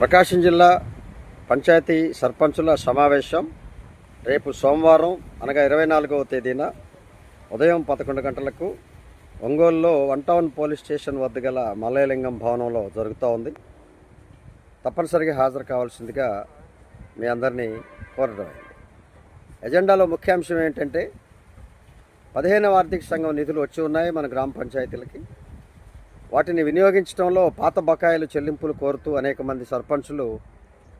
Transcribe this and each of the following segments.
ప్రకాశం జిల్లా పంచాయతీ సర్పంచుల సమావేశం రేపు సోమవారం అనగా ఇరవై నాలుగవ తేదీన ఉదయం పదకొండు గంటలకు ఒంగోలులో వన్ టౌన్ పోలీస్ స్టేషన్ వద్ద గల మలయలింగం భవనంలో జరుగుతూ ఉంది. తప్పనిసరిగా హాజరు కావాల్సిందిగా మీ అందరినీ కోరడం. ఎజెండాలో ముఖ్యాంశం ఏంటంటే పదిహేనవ ఆర్థిక సంఘం నిధులు వచ్చి ఉన్నాయి మన గ్రామ పంచాయతీలకి. వాటిని వినియోగించడంలో పాత బకాయిలు చెల్లింపులు కోరుతూ అనేక మంది సర్పంచులు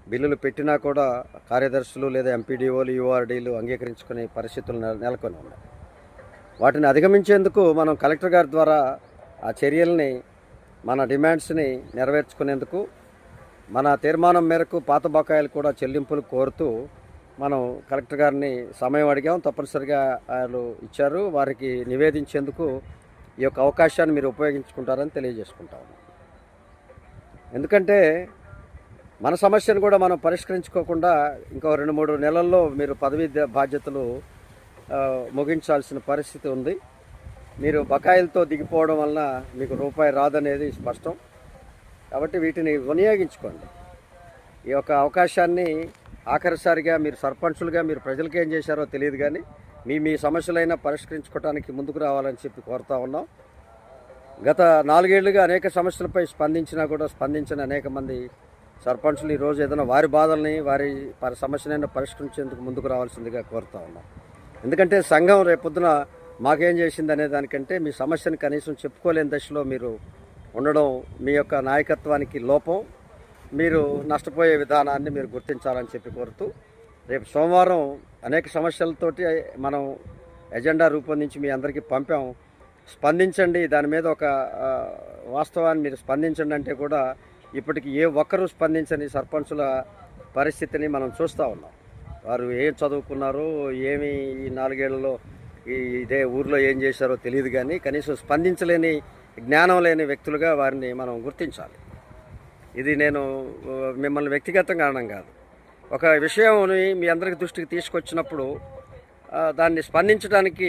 బిల్లులు పెట్టినా కూడా కార్యదర్శులు లేదా ఎంపీడీఓలు యూఆర్డీలు అంగీకరించుకునే పరిస్థితులు నెల- నెలకొని ఉన్నాయి. వాటిని అధిగమించేందుకు మనం కలెక్టర్ గారి ద్వారా ఆ చర్యల్ని మన డిమాండ్స్ని నెరవేర్చుకునేందుకు మన తీర్మానం మేరకు పాత బకాయిలు కూడా చెల్లింపులు కోరుతూ మనం కలెక్టర్ గారిని సమయం అడిగాం. తప్పనిసరిగా వాళ్ళు ఇచ్చారు. వారికి నివేదించేందుకు ఈ యొక్క అవకాశాన్ని మీరు ఉపయోగించుకుంటారని తెలియజేసుకుంటాము ఎందుకంటే మన సమస్యను కూడా మనం పరిష్కరించుకోకుండా ఇంకో రెండు మూడు నెలల్లో మీరు పదవీ బాధ్యతలు ముగించాల్సిన పరిస్థితి ఉంది. మీరు బకాయిలతో దిగిపోవడం వలన మీకు రూపాయి రాదనేది స్పష్టం. కాబట్టి వీటిని వినియోగించుకోండి. ఈ యొక్క అవకాశాన్ని ఆఖరిసారిగా మీరు సర్పంచులుగా మీరు ప్రజలకు ఏం చేశారో తెలియదు కానీ మీ మీ సమస్యలైనా పరిష్కరించుకోవడానికి ముందుకు రావాలని చెప్పి కోరుతా ఉన్నాం. గత నాలుగేళ్ళుగా అనేక సమస్యలపై స్పందించినా కూడా స్పందించిన అనేక మంది సర్పంచులు ఈరోజు ఏదైనా వారి బాధల్ని వారి వారి సమస్యనైనా పరిష్కరించేందుకు ముందుకు రావాల్సిందిగా కోరుతా ఉన్నాం. ఎందుకంటే సంఘం రేపొద్దున మాకేం చేసింది అనే దానికంటే మీ సమస్యను కనీసం చెప్పుకోలేని దశలో మీరు ఉండడం మీ యొక్క నాయకత్వానికి లోపం. మీరు నష్టపోయే విధానాన్ని మీరు గుర్తించాలని చెప్పి కోరుతూ రేపు సోమవారం అనేక సమస్యలతోటి మనం ఎజెండా రూపొందించి మీ అందరికీ పంపాం. స్పందించండి. దాని మీద ఒక వాస్తవాన్ని మీరు స్పందించండి అంటే కూడా ఇప్పటికి ఏ ఒక్కరూ స్పందించని సర్పంచుల పరిస్థితిని మనం చూస్తూ ఉన్నాం. వారు ఏం చదువుకున్నారో ఏమి ఈ నాలుగేళ్ళలో ఈ ఇదే ఊర్లో ఏం చేశారో తెలియదు కానీ కనీసం స్పందించలేని జ్ఞానం లేని వ్యక్తులుగా వారిని మనం గుర్తించాలి. ఇది నేను మిమ్మల్ని వ్యక్తిగతంగా అనడం కాదు. ఒక విషయంని మీ అందరికి దృష్టికి తీసుకొచ్చినప్పుడు దాన్ని స్పందించడానికి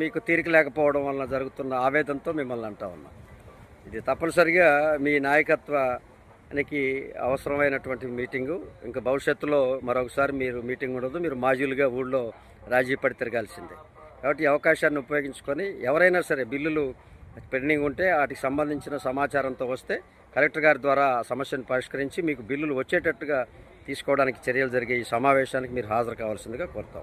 మీకు తీరిక లేకపోవడం వలన జరుగుతున్న ఆవేదనతో మిమ్మల్ని అంటా ఉన్నాం. ఇది తప్పనిసరిగా మీ నాయకత్వానికి అవసరమైనటువంటి మీటింగు. ఇంకా భవిష్యత్తులో మరొకసారి మీరు మీటింగ్ ఉండదు మీరు మాజీలుగా ఊళ్ళో రాజీ పడి తిరగాల్సిందే. కాబట్టి ఈ అవకాశాన్ని ఉపయోగించుకొని ఎవరైనా సరే బిల్లులు పెండింగ్ ఉంటే వాటికి సంబంధించిన సమాచారంతో వస్తే కలెక్టర్ గారి ద్వారా సమస్యను పరిష్కరించి మీకు బిల్లులు వచ్చేటట్టుగా తీసుకోవడానికి చర్యలు జరిగే ఈ సమావేశానికి మీరు హాజరు కావాల్సిందిగా కోరుతా